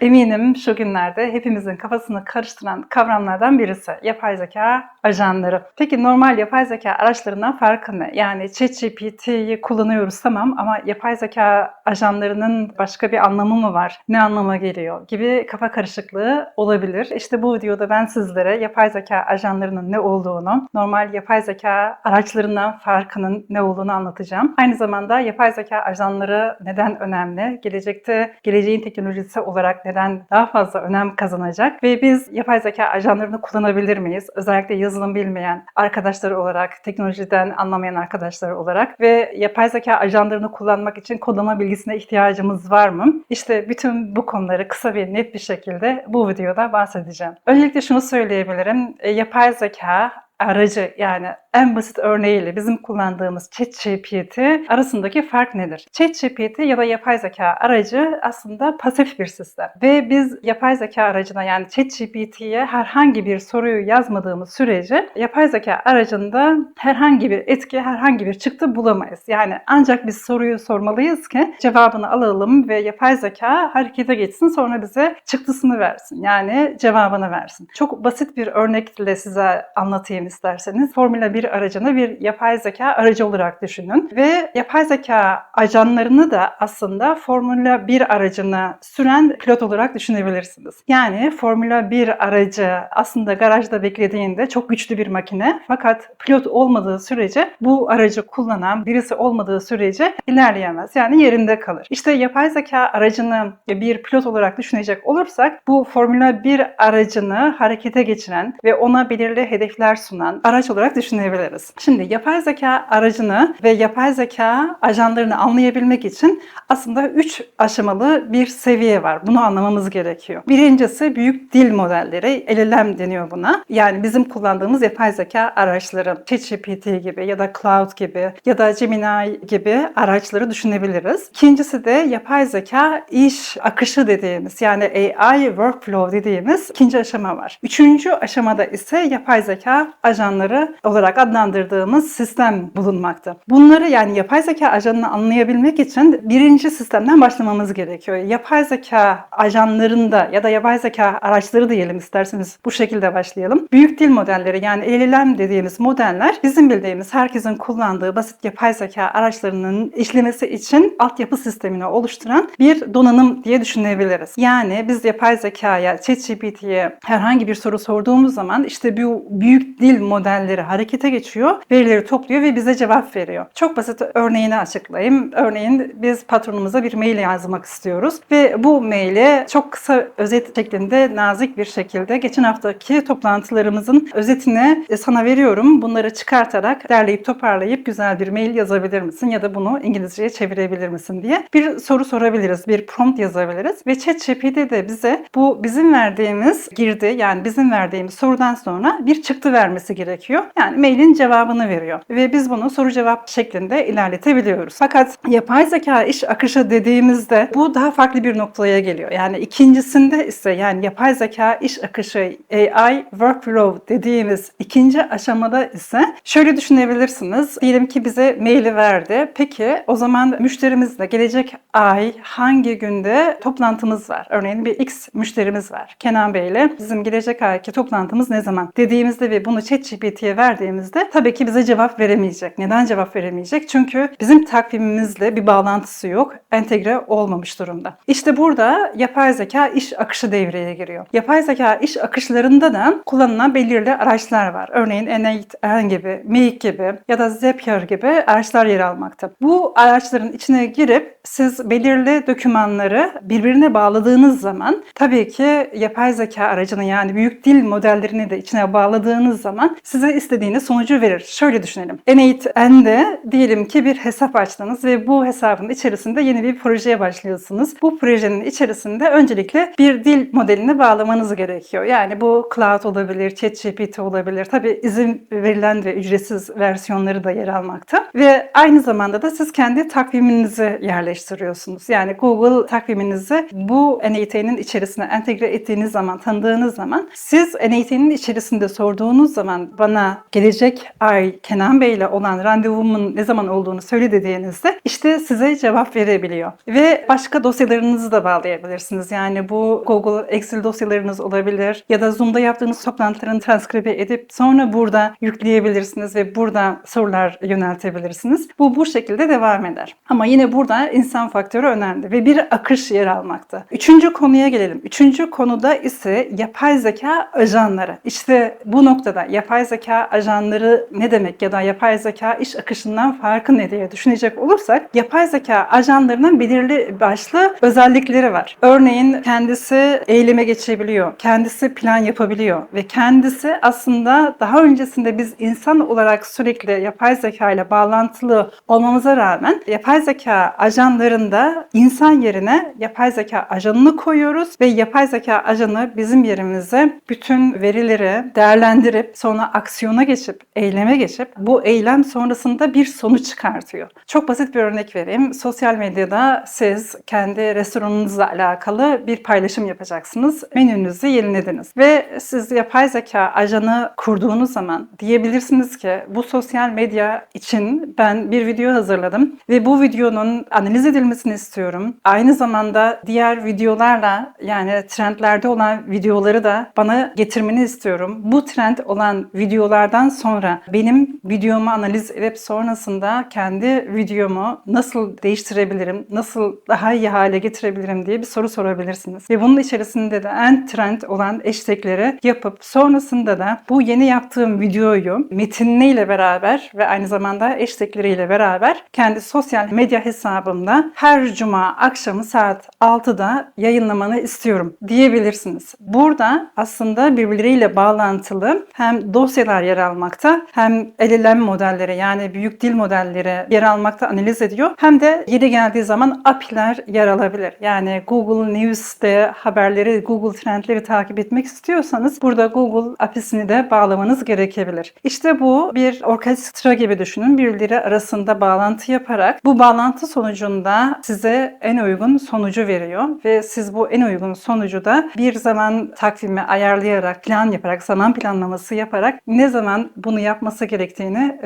Eminim şu günlerde hepimizin kafasını karıştıran kavramlardan birisi yapay zeka ajanları. Peki normal yapay zeka araçlarından farkı ne? Yani ChatGPT'yi kullanıyoruz tamam ama yapay zeka ajanlarının başka bir anlamı mı var? Ne anlama geliyor? Gibi kafa karışıklığı olabilir. İşte bu videoda ben sizlere yapay zeka ajanlarının ne olduğunu, normal yapay zeka araçlarından farkının ne olduğunu anlatacağım. Aynı zamanda yapay zeka ajanları neden önemli? Gelecekte geleceğin teknolojisi olarak neden daha fazla önem kazanacak? Ve biz yapay zeka ajanlarını kullanabilir miyiz? Özellikle yazılım bilmeyen arkadaşlar olarak, teknolojiden anlamayan arkadaşlar olarak ve yapay zeka ajanlarını kullanmak için kodlama bilgisine ihtiyacımız var mı? İşte bütün bu konuları kısa ve net bir şekilde bu videoda bahsedeceğim. Öncelikle şunu söyleyebilirim. E, Yapay zeka aracı yani en basit örneğiyle bizim kullandığımız ChatGPT arasındaki fark nedir? ChatGPT ya da yapay zeka aracı aslında pasif bir sistem ve biz yapay zeka aracına yani ChatGPT'ye herhangi bir soruyu yazmadığımız sürece yapay zeka aracında herhangi bir etki, herhangi bir çıktı bulamayız. Yani ancak biz soruyu sormalıyız ki cevabını alalım ve yapay zeka harekete geçsin sonra bize çıktısını versin. Yani cevabını versin. Çok basit bir örnekle size anlatayım isterseniz. Formula 1 aracını bir yapay zeka aracı olarak düşünün ve yapay zeka ajanlarını da aslında Formula 1 aracını süren pilot olarak düşünebilirsiniz. Yani Formula 1 aracı aslında garajda beklediğinde çok güçlü bir makine fakat pilot olmadığı sürece bu aracı kullanan birisi olmadığı sürece ilerleyemez. Yani yerinde kalır. İşte yapay zeka aracını bir pilot olarak düşünecek olursak bu Formula 1 aracını harekete geçiren ve ona belirli hedefler sunan araç olarak düşünebiliriz. Şimdi yapay zeka aracını ve yapay zeka ajanlarını anlayabilmek için aslında 3 aşamalı bir seviye var. Bunu anlamamız gerekiyor. Birincisi büyük dil modelleri, LLM deniyor buna. Yani bizim kullandığımız yapay zeka araçları, ChatGPT gibi ya da Cloud gibi ya da Gemini gibi araçları düşünebiliriz. İkincisi de yapay zeka iş akışı dediğimiz yani AI workflow dediğimiz ikinci aşama var. Üçüncü aşamada ise yapay zeka ajanları olarak adlandırdığımız sistem bulunmakta. Bunları yani yapay zeka ajanını anlayabilmek için birinci sistemden başlamamız gerekiyor. Yapay zeka ajanlarında ya da yapay zeka araçları diyelim isterseniz bu şekilde başlayalım. Büyük dil modelleri yani LLM dediğimiz modeller bizim bildiğimiz herkesin kullandığı basit yapay zeka araçlarının işlemesi için altyapı sistemini oluşturan bir donanım diye düşünebiliriz. Yani biz yapay zekaya, ChatGPT'ye herhangi bir soru sorduğumuz zaman işte bu büyük dil modelleri harekete geçiyor, verileri topluyor ve bize cevap veriyor. Çok basit örneğini açıklayayım. Örneğin biz patronumuza bir mail yazmak istiyoruz ve bu maili çok kısa özet şeklinde nazik bir şekilde geçen haftaki toplantılarımızın özetini e, sana veriyorum. Bunları çıkartarak derleyip toparlayıp güzel bir mail yazabilir misin ya da bunu İngilizceye çevirebilir misin diye bir soru sorabiliriz. Bir prompt yazabiliriz ve ChatGPT de bize bu bizim verdiğimiz girdi yani bizim verdiğimiz sorudan sonra bir çıktı vermesi gerekiyor. Yani mailin cevabını veriyor ve biz bunu soru cevap şeklinde ilerletebiliyoruz. Fakat yapay zeka iş akışı dediğimizde bu daha farklı bir noktaya geliyor. Yani ikincisinde ise yani yapay zeka iş akışı AI workflow dediğimiz ikinci aşamada ise şöyle düşünebilirsiniz. Diyelim ki bize maili verdi. Peki o zaman müşterimizle gelecek ay hangi günde toplantımız var? Örneğin bir X müşterimiz var. Kenan Bey ile bizim gelecek ayki toplantımız ne zaman? Dediğimizde ve bunu ChatGPT'ye verdiğimizde tabii ki bize cevap veremeyecek. Neden cevap veremeyecek? Çünkü bizim takvimimizle bir bağlantısı yok. Entegre olmamış durumda. İşte burada yapay zeka iş akışı devreye giriyor. Yapay zeka iş akışlarında da kullanılan belirli araçlar var. Örneğin N8N gibi, Make gibi ya da Zapier gibi araçlar yer almakta. Bu araçların içine girip siz belirli dokümanları birbirine bağladığınız zaman tabii ki yapay zeka aracını yani büyük dil modellerini de içine bağladığınız zaman size istediğiniz sonucu verir. Şöyle düşünelim. N8N'de diyelim ki bir hesap açtınız ve bu hesabın içerisinde yeni bir projeye başlıyorsunuz. Bu projenin içerisinde öncelikle bir dil modelini bağlamanız gerekiyor. Yani bu Cloud olabilir, ChatGPT olabilir. Tabii izin verilen ve ücretsiz versiyonları da yer almakta. Ve aynı zamanda da siz kendi takviminizi yerleştiriyorsunuz. Yani Google takviminizi bu NAT'nin içerisine entegre ettiğiniz zaman, tanıdığınız zaman siz NAT'nin içerisinde sorduğunuz zaman zaman bana gelecek ay Kenan Bey ile olan randevumun ne zaman olduğunu söyle dediğinizde işte size cevap verebiliyor. Ve başka dosyalarınızı da bağlayabilirsiniz. Yani bu Google Excel dosyalarınız olabilir ya da Zoom'da yaptığınız toplantıların transkribe edip sonra burada yükleyebilirsiniz ve burada sorular yöneltebilirsiniz. Bu bu şekilde devam eder. Ama yine burada insan faktörü önemli ve bir akış yer almakta. Üçüncü konuya gelelim. Üçüncü konuda ise yapay zeka ajanları. İşte bu noktada yapay zeka ajanları ne demek ya da yapay zeka iş akışından farkı ne diye düşünecek olursak yapay zeka ajanlarının belirli başlı özellikleri var. Örneğin kendisi eyleme geçebiliyor, kendisi plan yapabiliyor ve kendisi aslında daha öncesinde biz insan olarak sürekli yapay zeka ile bağlantılı olmamıza rağmen yapay zeka ajanlarında insan yerine yapay zeka ajanını koyuyoruz ve yapay zeka ajanı bizim yerimize bütün verileri değerlendirip sonra aksiyona geçip, eyleme geçip bu eylem sonrasında bir sonuç çıkartıyor. Çok basit bir örnek vereyim. Sosyal medyada siz kendi restoranınızla alakalı bir paylaşım yapacaksınız. Menünüzü yenilediniz ve siz yapay zeka ajanı kurduğunuz zaman diyebilirsiniz ki bu sosyal medya için ben bir video hazırladım ve bu videonun analiz edilmesini istiyorum. Aynı zamanda diğer videolarla yani trendlerde olan videoları da bana getirmeni istiyorum. Bu trend olan videolardan sonra benim videomu analiz edip sonrasında kendi videomu nasıl değiştirebilirim, nasıl daha iyi hale getirebilirim diye bir soru sorabilirsiniz. Ve bunun içerisinde de en trend olan hashtagleri yapıp sonrasında da bu yeni yaptığım videoyu metinliyle beraber ve aynı zamanda hashtagleriyle beraber kendi sosyal medya hesabımda her cuma akşamı saat 6'da yayınlamanı istiyorum diyebilirsiniz. Burada aslında birbirleriyle bağlantılı hem dosyalar yer almakta hem LLM modelleri yani büyük dil modelleri yer almakta analiz ediyor. Hem de yeri geldiği zaman API'ler yer alabilir. Yani Google News'te haberleri, Google Trendleri takip etmek istiyorsanız burada Google API'sini de bağlamanız gerekebilir. İşte bu bir orkestra gibi düşünün. Birbirleri arasında bağlantı yaparak bu bağlantı sonucunda size en uygun sonucu veriyor ve siz bu en uygun sonucu da bir zaman takvimi ayarlayarak, plan yaparak, zaman planlaması yaparak ne zaman bunu yapması gerektiğini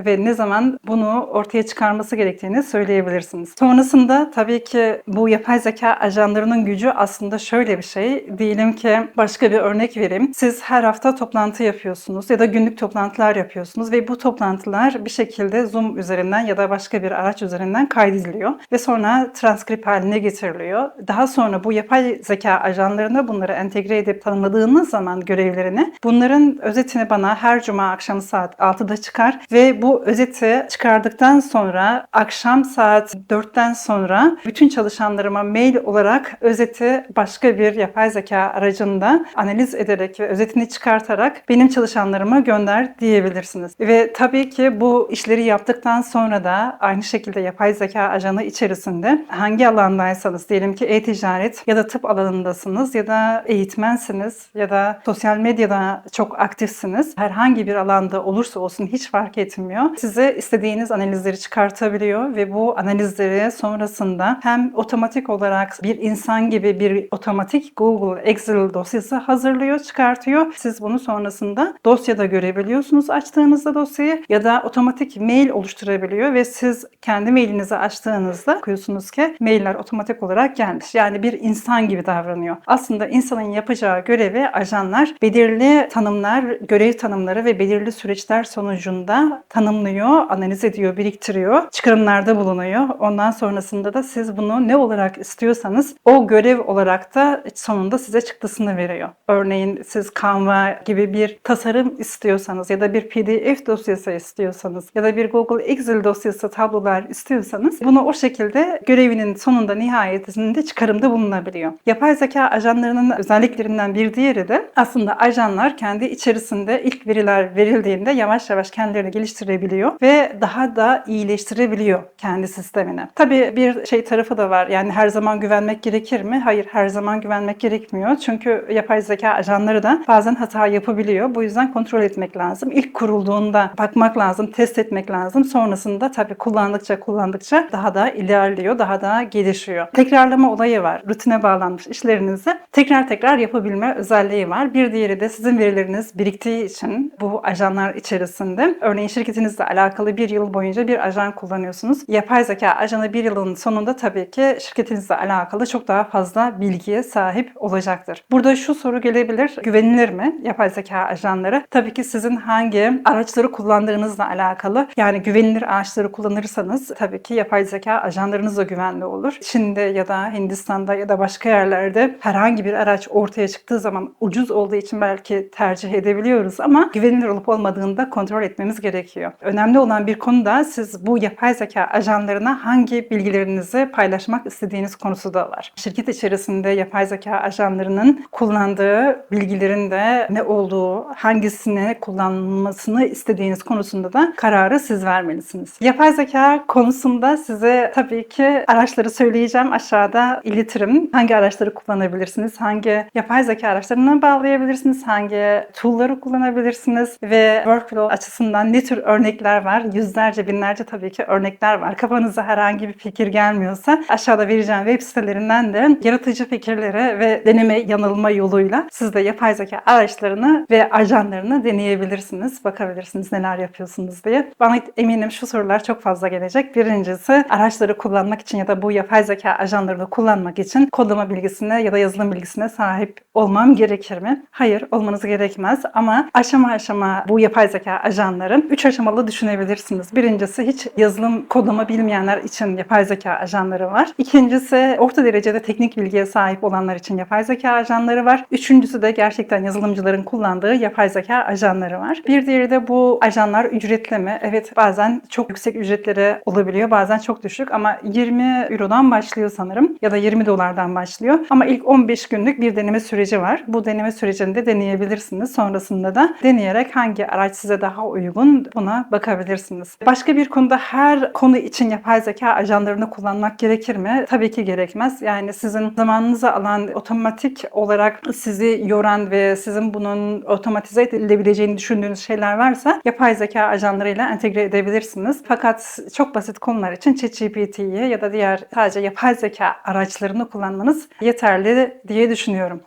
ve ne zaman bunu ortaya çıkarması gerektiğini söyleyebilirsiniz. Sonrasında tabii ki bu yapay zeka ajanlarının gücü aslında şöyle bir şey. Diyelim ki başka bir örnek vereyim. Siz her hafta toplantı yapıyorsunuz ya da günlük toplantılar yapıyorsunuz ve bu toplantılar bir şekilde Zoom üzerinden ya da başka bir araç üzerinden kaydediliyor ve sonra transkript haline getiriliyor. Daha sonra bu yapay zeka ajanlarına bunları entegre edip tanımladığınız zaman görevlerini bunların özetini bana her cuma akşam saat 6'da çıkar ve bu özeti çıkardıktan sonra akşam saat 4'ten sonra bütün çalışanlarıma mail olarak özeti başka bir yapay zeka aracında analiz ederek ve özetini çıkartarak benim çalışanlarıma gönder diyebilirsiniz. Ve tabii ki bu işleri yaptıktan sonra da aynı şekilde yapay zeka ajanı içerisinde hangi alandaysanız diyelim ki e-ticaret ya da tıp alanındasınız ya da eğitmensiniz ya da sosyal medyada çok aktifsiniz. Herhangi bir alanda olursa olsun hiç fark etmiyor. Size istediğiniz analizleri çıkartabiliyor ve bu analizleri sonrasında hem otomatik olarak bir insan gibi bir otomatik Google Excel dosyası hazırlıyor, çıkartıyor. Siz bunu sonrasında dosyada görebiliyorsunuz açtığınızda dosyayı ya da otomatik mail oluşturabiliyor ve siz kendi mailinizi açtığınızda okuyorsunuz ki mailler otomatik olarak gelmiş. Yani bir insan gibi davranıyor. Aslında insanın yapacağı görevi ajanlar belirli tanımlar, görev tanımları ve belirli süreçler sonucunda tanımlıyor, analiz ediyor, biriktiriyor, çıkarımlarda bulunuyor. Ondan sonrasında da siz bunu ne olarak istiyorsanız o görev olarak da sonunda size çıktısını veriyor. Örneğin siz Canva gibi bir tasarım istiyorsanız ya da bir PDF dosyası istiyorsanız ya da bir Google Excel dosyası tablolar istiyorsanız bunu o şekilde görevinin sonunda nihayetinde çıkarımda bulunabiliyor. Yapay zeka ajanlarının özelliklerinden bir diğeri de aslında ajanlar kendi içerisinde ilk veriler verildiğinde yavaş yavaş kendilerini geliştirebiliyor ve daha da iyileştirebiliyor kendi sistemini. Tabii bir şey tarafı da var. Yani her zaman güvenmek gerekir mi? Hayır, her zaman güvenmek gerekmiyor. Çünkü yapay zeka ajanları da bazen hata yapabiliyor. Bu yüzden kontrol etmek lazım. İlk kurulduğunda bakmak lazım, test etmek lazım. Sonrasında tabii kullandıkça kullandıkça daha da ilerliyor, daha da gelişiyor. Tekrarlama olayı var. Rutine bağlanmış işlerinizi tekrar tekrar yapabilme özelliği var. Bir diğeri de sizin verileriniz biriktiği için bu ajanlar içerisinde örneğin şirketinizle alakalı bir yıl boyunca bir ajan kullanıyorsunuz. Yapay zeka ajanı bir yılın sonunda tabii ki şirketinizle alakalı çok daha fazla bilgiye sahip olacaktır. Burada şu soru gelebilir. Güvenilir mi yapay zeka ajanları? Tabii ki sizin hangi araçları kullandığınızla alakalı. Yani güvenilir araçları kullanırsanız tabii ki yapay zeka ajanlarınız da güvenli olur. Çin'de ya da Hindistan'da ya da başka yerlerde herhangi bir araç ortaya çıktığı zaman ucuz olduğu için belki tercih edebiliyoruz ama güvenilir olup olmadığını da kontrol etmemiz gerekiyor. Önemli olan bir konu da siz bu yapay zeka ajanlarına hangi bilgilerinizi paylaşmak istediğiniz konusu da var. Şirket içerisinde yapay zeka ajanlarının kullandığı bilgilerin de ne olduğu, hangisini kullanmasını istediğiniz konusunda da kararı siz vermelisiniz. Yapay zeka konusunda size tabii ki araçları söyleyeceğim. Aşağıda iletirim. Hangi araçları kullanabilirsiniz? Hangi yapay zeka araçlarına bağlayabilirsiniz? Hangi tool'ları kullanabilirsiniz? Ve workflow açısından ne tür örnekler var? Yüzlerce, binlerce tabii ki örnekler var. Kafanıza herhangi bir fikir gelmiyorsa aşağıda vereceğim web sitelerinden de yaratıcı fikirleri ve deneme yanılma yoluyla siz de yapay zeka araçlarını ve ajanlarını deneyebilirsiniz. Bakabilirsiniz neler yapıyorsunuz diye. Bana eminim şu sorular çok fazla gelecek. Birincisi araçları kullanmak için ya da bu yapay zeka ajanlarını kullanmak için kodlama bilgisine ya da yazılım bilgisine sahip olmam gerekir mi? Hayır, olmanız gerekmez ama aşama aşama bu yapay zeka ajanların 3 aşamalı düşünebilirsiniz. Birincisi hiç yazılım kodlama bilmeyenler için yapay zeka ajanları var. İkincisi orta derecede teknik bilgiye sahip olanlar için yapay zeka ajanları var. Üçüncüsü de gerçekten yazılımcıların kullandığı yapay zeka ajanları var. Bir diğeri de bu ajanlar ücretli mi? Evet bazen çok yüksek ücretleri olabiliyor. Bazen çok düşük ama 20 Euro'dan başlıyor sanırım ya da 20 dolardan başlıyor. Ama ilk 15 günlük bir deneme süreci var. Bu deneme sürecinde deneyebilirsiniz. Sonrasında da deneyerek hangi araç size daha uygun buna bakabilirsiniz. Başka bir konuda her konu için yapay zeka ajanlarını kullanmak gerekir mi? Tabii ki gerekmez. Yani sizin zamanınızı alan, otomatik olarak sizi yoran ve sizin bunun otomatize edilebileceğini düşündüğünüz şeyler varsa yapay zeka ajanlarıyla entegre edebilirsiniz. Fakat çok basit konular için ChatGPT'yi ya da diğer sadece yapay zeka araçlarını kullanmanız yeterli diye düşünüyorum.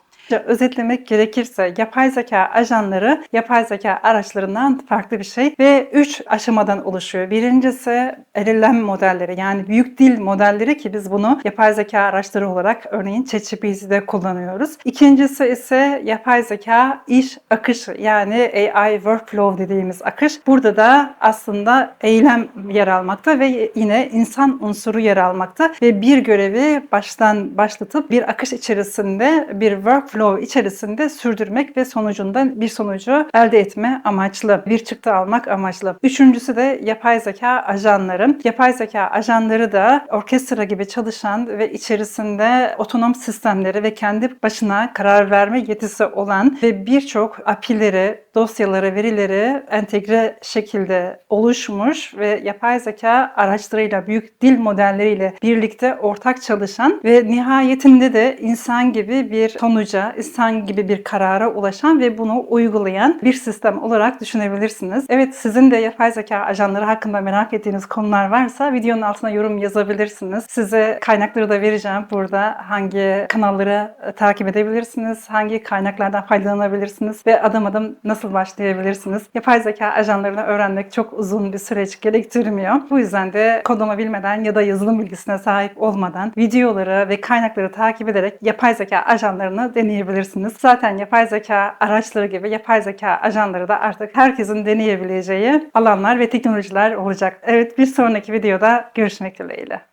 Özetlemek gerekirse yapay zeka ajanları yapay zeka araçlarından farklı bir şey ve 3 aşamadan oluşuyor. Birincisi LLM modelleri yani büyük dil modelleri ki biz bunu yapay zeka araçları olarak örneğin ChatGPT'de kullanıyoruz. İkincisi ise yapay zeka iş akışı yani AI workflow dediğimiz akış. Burada da aslında eylem yer almakta ve yine insan unsuru yer almakta ve bir görevi baştan başlatıp bir akış içerisinde bir workflow flow içerisinde sürdürmek ve sonucunda bir sonucu elde etme amaçlı, bir çıktı almak amaçlı. Üçüncüsü de yapay zeka ajanları. Yapay zeka ajanları da orkestra gibi çalışan ve içerisinde otonom sistemleri ve kendi başına karar verme yetisi olan ve birçok API'leri, dosyaları, verileri entegre şekilde oluşmuş ve yapay zeka araçlarıyla, büyük dil modelleriyle birlikte ortak çalışan ve nihayetinde de insan gibi bir sonuca, insan gibi bir karara ulaşan ve bunu uygulayan bir sistem olarak düşünebilirsiniz. Evet sizin de yapay zeka ajanları hakkında merak ettiğiniz konular varsa videonun altına yorum yazabilirsiniz. Size kaynakları da vereceğim burada. Hangi kanalları e, takip edebilirsiniz, hangi kaynaklardan faydalanabilirsiniz ve adım adım nasıl başlayabilirsiniz. Yapay zeka ajanlarını öğrenmek çok uzun bir süreç gerektirmiyor. Bu yüzden de kodlama bilmeden ya da yazılım bilgisine sahip olmadan videoları ve kaynakları takip ederek yapay zeka ajanlarını deneyebilirsiniz. Zaten yapay zeka araçları gibi yapay zeka ajanları da artık herkesin deneyebileceği alanlar ve teknolojiler olacak. Evet bir sonraki videoda görüşmek dileğiyle.